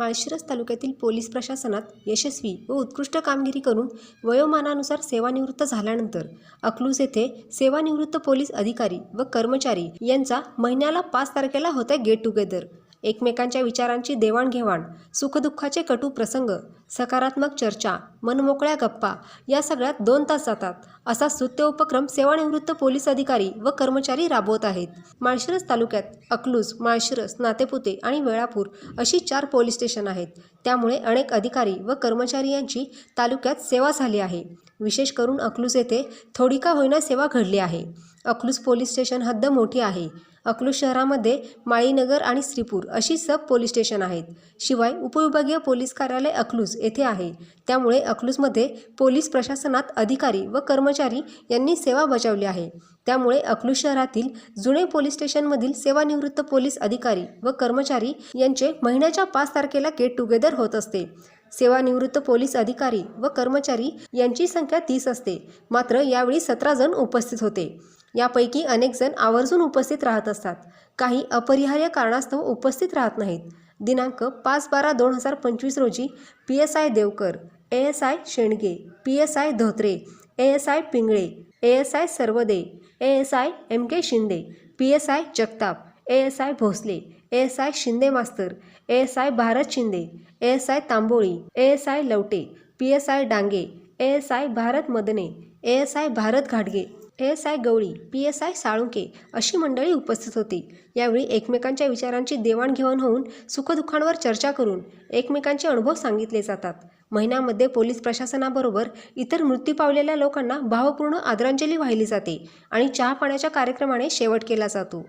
माळशिरस तालुक्यातील पोलीस प्रशासनात यशस्वी व उत्कृष्ट कामगिरी करून वयोमानानुसार सेवानिवृत्त झाल्यानंतर अकलूज येथे सेवानिवृत्त पोलीस अधिकारी व कर्मचारी यांचा महिन्याला पाच तारखेला होता गेट टुगेदर. एकमेकांच्या विचारांची देवाणघेवाण सुखदुःखाचे कटू प्रसंग सकारात्मक चर्चा मनमोकळ्या गप्पा या सगळ्यात दोन तास जातात. असा स्तुत्य उपक्रम सेवानिवृत्त पोलीस अधिकारी व कर्मचारी राबवत आहेत. माळशिरस तालुक्यात अकलूज माळशिरस नातेपुते आणि वेळापूर अशी चार पोलीस स्टेशन आहेत. त्यामुळे अनेक अधिकारी व कर्मचारी यांची तालुक्यात सेवा झाली आहे. विशेष करून अकलूज येथे थोडी का होईना सेवा घडली आहे. अकलूज पोलीस स्टेशन हद्द मोठी आहे. अकलूज शहरामध्ये माळीनगर आणि श्रीपूर अशी सब पोलीस स्टेशन आहेत. शिवाय उपविभागीय पोलीस कार्यालय अकलूज येथे आहे. त्यामुळे अकलूजमध्ये पोलीस प्रशासनात अधिकारी व कर्मचारी यांनी सेवा बजावली आहे. त्यामुळे अकलूज शहरातील जुने पोलीस स्टेशनमधील सेवानिवृत्त पोलीस अधिकारी व कर्मचारी यांचे महिन्याच्या पाच तारखेला गेट टुगेदर होत असते. सेवानिवृत्त पोलीस अधिकारी व कर्मचारी यांची संख्या तीस असते. मात्र यावेळी सतरा जण उपस्थित होते. यापैकी अनेक जण आवर्जून उपस्थित राहत असतात. काही अपरिहार्य कारणास्तव उपस्थित राहत नाहीत. दिनांक पाच बारा दोन हजार पंचवीस रोजी P S I Devkar A S I Shendge P S I Dhotre A S I Pingle A S I Sarvade A S I M K Shinde P S I Jagtap A S I Bhosale S I Shinde मास्तर S I Bharat Shinde S I Tamboli S I Lavate P S I Dange S I Bharat Madane S I Bharat घाटगे S I Gawali P S I Salunke अशी मंडळी उपस्थित होती. यावेळी एकमेकांच्या विचारांची देवाणघेवाण होऊन सुखदुःखांवर चर्चा करून एकमेकांचे अनुभव सांगितले जातात. महिन्यामध्ये पोलीस प्रशासनाबरोबर इतर मृत्यू पावलेल्या लोकांना भावपूर्ण आदरांजली वाहिली जाते आणि चहा पाण्याच्या कार्यक्रमाने शेवट केला जातो.